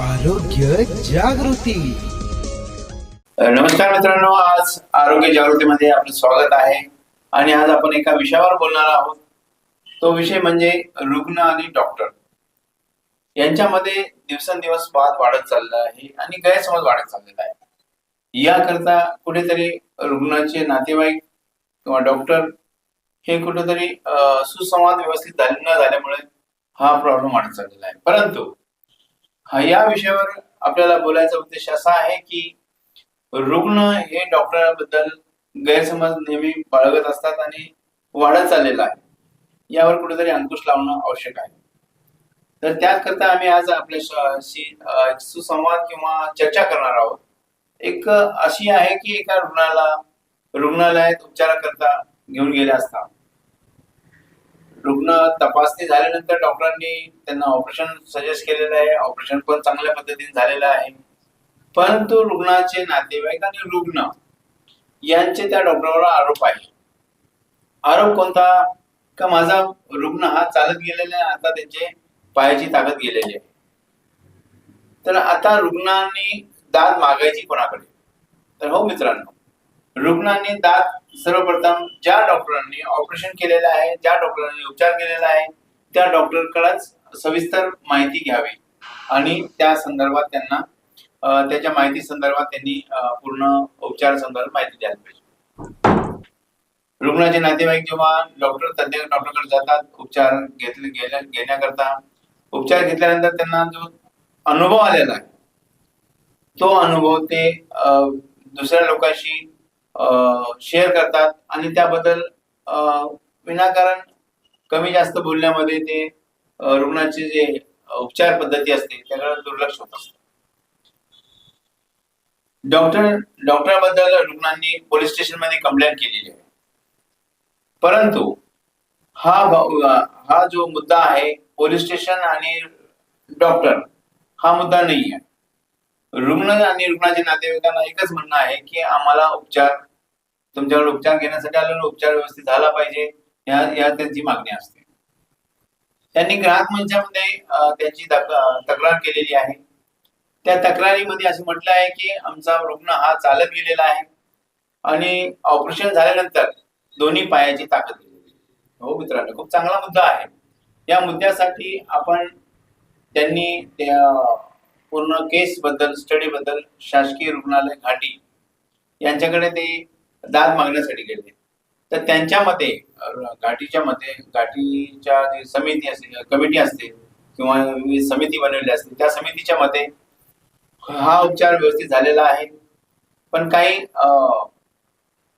आरोग्य जागृती. नमस्कार मित्रांनो आज आरोग्य जागृतीमध्ये आपलं स्वागत आहे. आणि आज आपण एका विषयावर बोलणार आहोत. तो विषय म्हणजे रुग्ण आणि डॉक्टर. यांच्यामध्ये दिवसेंदिवस वाद वाढत चालला आहे आणि गैरसमज वाढत चाललेला आहे. याकरता कुठेतरी रुग्णाचे नातेवाईक किंवा डॉक्टर हे कुठेतरी सुसंवाद व्यवस्थित न झाल्यामुळे हा प्रॉब्लेम वाढत चाललेला आहे. परंतु या विषयावर आपल्याला बोलायचा उद्देश असा आहे की रुग्ण हे डॉक्टरांबद्दल गैरसमज नेहमी बाळगत असतात आणि वाढत चाललेला आहे. यावर कुठेतरी अंकुश लावणं आवश्यक आहे. तर त्याकरता आम्ही आज आपल्याशी सुसंवाद किंवा चर्चा करणार आहोत. एक अशी आहे की एका रुग्णाला रुग्णालयात उपचाराकरता घेऊन गेले असता. रुग्ण तपासणी झाल्यानंतर डॉक्टरांनी त्यांना ऑपरेशन सजेस्ट केलेलं आहे. ऑपरेशन पण चांगल्या पद्धतीने झालेलं आहे. परंतु रुग्णाचे नातेवाईक आणि रुग्ण यांचे त्या डॉक्टरवर आरोप आहे. आरोप कोणता? का माझा रुग्ण हा चालत गेलेला आहे आता त्याचे पायाची ताकद गेलेली आहे. तर आता रुग्णांनी दाद मागायची कोणाकडे? तर हो मित्रांनो रुग्णांनी दाद सर्वप्रथम ज्या डॉक्टरांनी ऑपरेशन केलेलं आहे ज्या डॉक्टरांनी उपचार केलेला आहे त्या डॉक्टरकडेच सविस्तर माहिती घ्यावी. आणि त्या संदर्भात त्यांना त्याच्या माहिती संदर्भात त्यांनी पूर्ण उपचार संदर्भात माहिती द्यायला पाहिजे. रुग्णाचे नातेवाईक जेव्हा डॉक्टर तज्ञ डॉक्टरकडे जातात उपचार घेतले गेल्या घेण्याकरता उपचार घेतल्यानंतर त्यांना जो अनुभव आलेला आहे तो अनुभव ते अं, दुसऱ्या लोकांशी शेअर करतात. आणि त्याबद्दल अं, विनाकारण कमी जास्त बोलण्यामध्ये ते रुग्णाची जे उपचार पद्धती असते त्याकडे दुर्लक्ष होत असत. डॉक्टर डॉक्टरबद्दल रुग्णांनी पोलीस स्टेशनमध्ये कंप्लेंट केलेली आहे. परंतु हा हा जो मुद्दा आहे पोलीस स्टेशन आणि डॉक्टर हा मुद्दा नाही आहे रुग्ण आणि रुग्णाच्या नातेवाईकांना एकच म्हणणं आहे की आम्हाला उपचार तुमच्याकडे उपचार घेण्यासाठी आलेला उपचार व्यवस्थित झाला पाहिजे या या त्यांची मागणी असते. त्यांनी ग्राहक मंचामध्ये त्यांची तक्रार केलेली आहे. त्या तक्रारीमध्ये असं म्हटलं आहे की आमचा रुग्ण हा चालत गेलेला आहे आणि ऑपरेशन झाल्यानंतर दोन्ही पायाची ताकद हो मित्रांनो खूप चांगला मुद्दा आहे. या मुद्द्यासाठी आपण त्यांनी त्या पूर्ण केस बद्दल स्टडी बद्दल शासकीय रुग्णालय घाटी यांच्याकडे ते दाद मागण्यासाठी गेले. तर त्यांच्या मते घाटीच्या मते घाटीच्या जी समिती असते कमिटी असते किंवा समिती बनवली असते त्या समितीच्या मते हा उपचार व्यवस्थित झालेला आहे. पण काही अं,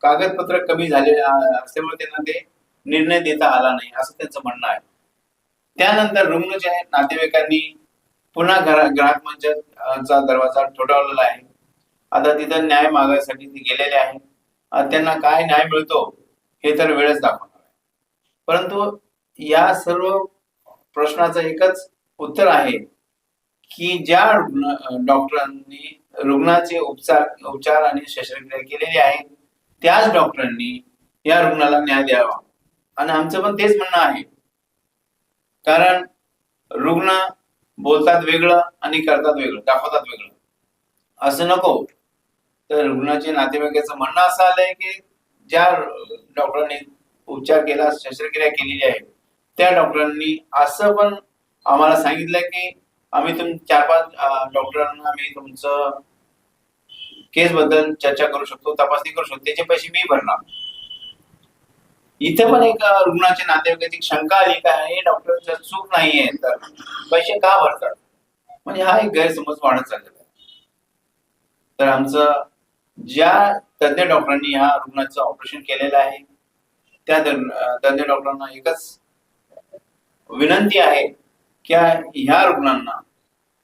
कागदपत्र कमी झाले असल्यामुळे त्यांना ते निर्णय देता आला नाही असं त्यांचं म्हणणं आहे. त्यानंतर रुग्ण जे आहेत नातेवाईकांनी पुन्हा घरा ग्राहक मंचाचा दरवाजा ठोठावलेला आहे. आता तिथं न्याय मागायसाठी ते गेलेले आहे त्यांना काय न्याय मिळतो हे तर वेळच दाखवणार आहे. परंतु या सर्व प्रश्नाचं एकच उत्तर आहे की ज्या रुग्ण डॉक्टरांनी रुग्णाचे उपचार उपचार आणि शस्त्रक्रिया केलेली आहे त्याच डॉक्टरांनी या रुग्णाला न्याय द्यावा. आणि आमचं पण तेच म्हणणं आहे. कारण रुग्ण बोलतात वेगळं आणि करतात वेगळं दाखवतात वेगळं. असं नको. तर रुग्णाचे नातेवाईकाचं म्हणणं असं आलंय की ज्या डॉक्टरांनी उपचार केला शस्त्रक्रिया केलेली आहे त्या डॉक्टरांनी असं पण आम्हाला सांगितलंय की आम्ही तुम चार पाच डॉक्टरांना आम्ही तुमचं केस बद्दल चर्चा करू शकतो तपासणी करू शकतो त्याचे पैसे मी भरणार. इथे पण एक रुग्णाचे रुग्णाच्या नातेवाईकाची शंका आली का हे डॉक्टरच्या चूक नाहीये. तर पैसे का भरतात? म्हणजे हा एक गैरसमज वाढत चाललेला आहे. तर आमचं ज्या तज्ञ डॉक्टरांनी ह्या रुग्णाचं ऑपरेशन केलेलं आहे त्या तज्ञ डॉक्टरांना एकच विनंती आहे की ह्या रुग्णांना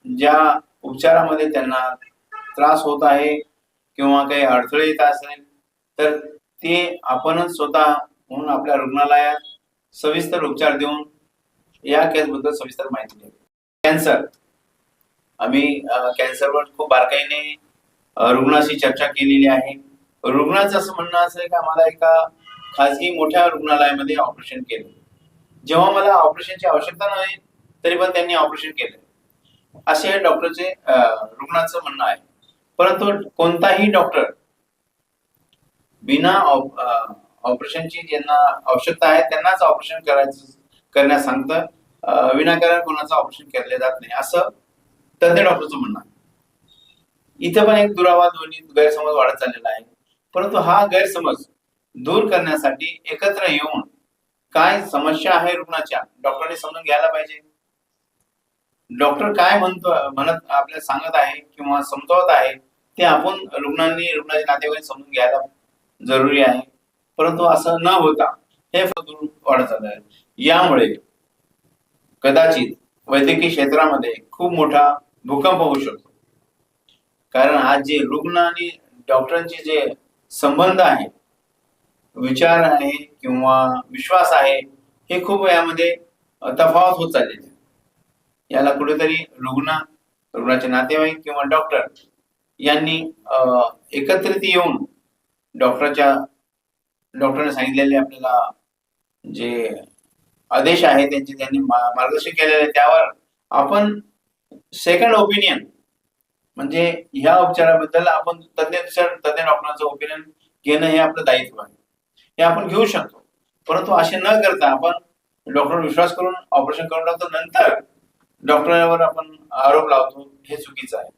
ज्या उपचारामध्ये त्यांना त्रास होत आहे किंवा काही अडथळे येत असेल तर ते आपणच स्वतः म्हणून आपल्या रुग्णालयात सविस्तर उपचार देऊन या केसबद्दल सविस्तर माहिती द्यावी कॅन्सर. आम्ही कॅन्सरवर खूप बारकाईने रुग्णाशी चर्चा केलेली आहे. रुग्णाचं असं म्हणणं असं आहे की आम्हाला एका खाजगी मोठ्या रुग्णालयामध्ये ऑपरेशन केलं. जेव्हा मला ऑपरेशनची आवश्यकता नाही तरी पण त्यांनी ऑपरेशन केलं. असे हे डॉक्टरचे रुग्णाचं म्हणणं आहे. परंतु कोणताही डॉक्टर बिना ऑपरेशनची ज्यांना आवश्यकता आहे त्यांनाच ऑपरेशन करायचं करण्यास सांगतं. विनाकारण कोणाचं ऑपरेशन केले जात नाही. असं तज्ञ डॉक्टरचं म्हणणं इथं पण एक दुरावा ध्वनी गैरसमज वाढत चाललेला आहे. परंतु हा गैरसमज दूर करण्यासाठी एकत्र येऊन काय समस्या आहे रुग्णाच्या डॉक्टरने समजून घ्यायला पाहिजे. डॉक्टर काय म्हणतो म्हणत आपल्याला सांगत आहे किंवा समजावत आहे ते आपण रुग्णांनी रुग्णाच्या नातेवाईक समजून घ्यायला जरुरी आहे. परंतु असं न होता हे फक्त वाढत चाललं आहे यामुळे कदाचित वैद्यकीय क्षेत्रामध्ये खूप मोठा भूकंप होऊ शकतो. कारण आज जे रुग्ण आणि डॉक्टरांचे जे संबंध आहे विचार आहे किंवा विश्वास आहे हे खूप यामध्ये तफावत होत चाललेली आहे. याला कुठेतरी रुग्ण रुग्णाचे नातेवाईक किंवा डॉक्टर यांनी एकत्रित येऊन डॉक्टरच्या डॉक्टरने सांगितलेले आपल्याला जे आदेश आहे त्यांचे त्यांनी मार्गदर्शन केलेले त्यावर आपण सेकंड ओपिनियन म्हणजे ह्या उपचाराबद्दल आपण तज्ञ तज्ञ डॉक्टरांचं ओपिनियन घेणं हे आपलं दायित्व आहे. हे आपण घेऊ शकतो. परंतु असे न करता आपण डॉक्टर विश्वास करून ऑपरेशन करून टाकतो नंतर डॉक्टरवर आपण आरोप लावतो हे चुकीचं आहे.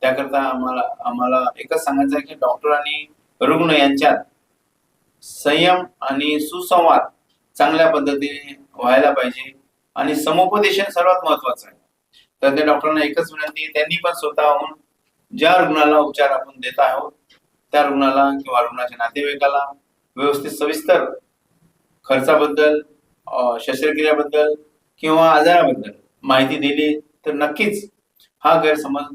त्याकरता आम्हाला आम्हाला एकच सांगायचं आहे की डॉक्टर आणि रुग्ण यांच्यात संयम आणि सुसंवाद चांगल्या पद्धतीने व्हायला पाहिजे. आणि समुपदेशन सर्वात महत्वाचं आहे. तर त्या डॉक्टरांना एकच विनंती त्यांनी पण स्वतःहून ज्या रुग्णाला उपचार आपण देत आहोत त्या रुग्णाला किंवा रुग्णाच्या नातेवाईकाला व्यवस्थित सविस्तर खर्चाबद्दल शस्त्रक्रियाबद्दल किंवा आजाराबद्दल माहिती दिली तर नक्कीच हा गैरसमज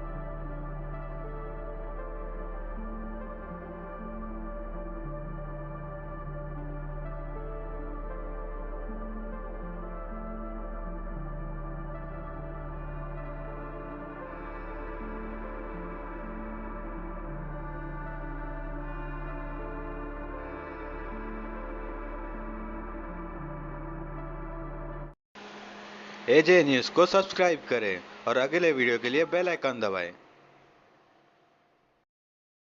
एजे न्यूज़ को सब्सक्राइब करें और अगले वीडियो के लिए बेल आइकन दबाएं।